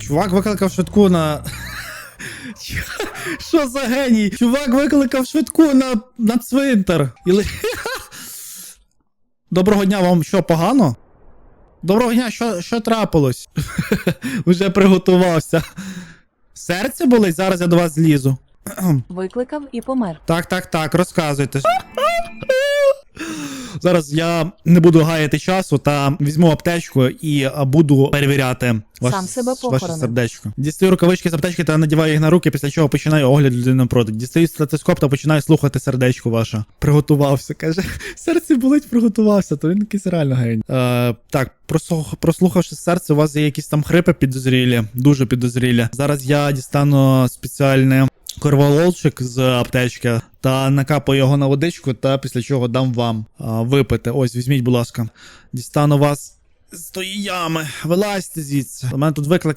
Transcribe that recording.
Чувак викликав швидку на. Що за геній? Чувак викликав швидку на, на цвинтар. І... Доброго дня, вам що, погано? Доброго дня, що, що трапилось? Уже приготувався. Серце болить, зараз я до вас злізу. Викликав і помер. Так, так, так, розказуйте. Зараз я не буду гаяти часу та візьму аптечку і буду перевіряти ваше, Сам себе ваше сердечко. Дістаю рукавички з аптечки та надіваю їх на руки, після чого починаю огляд людини напроти. Дістаю стетоскоп та починаю слухати сердечко ваше. Приготувався, каже. Серце болить, приготувався, то він якийсь реально гень. Е, так, прослух, прослухавши серце, у вас є якісь там хрипи підозрілі, дуже підозрілі. Зараз я дістану спеціальне корвалолчик з аптечки та накапаю його на водичку, та після чого дам вам а, випити. Ось, візьміть, будь ласка. Дістану вас з тої ями. Вилазьте звідси. У мене тут виклик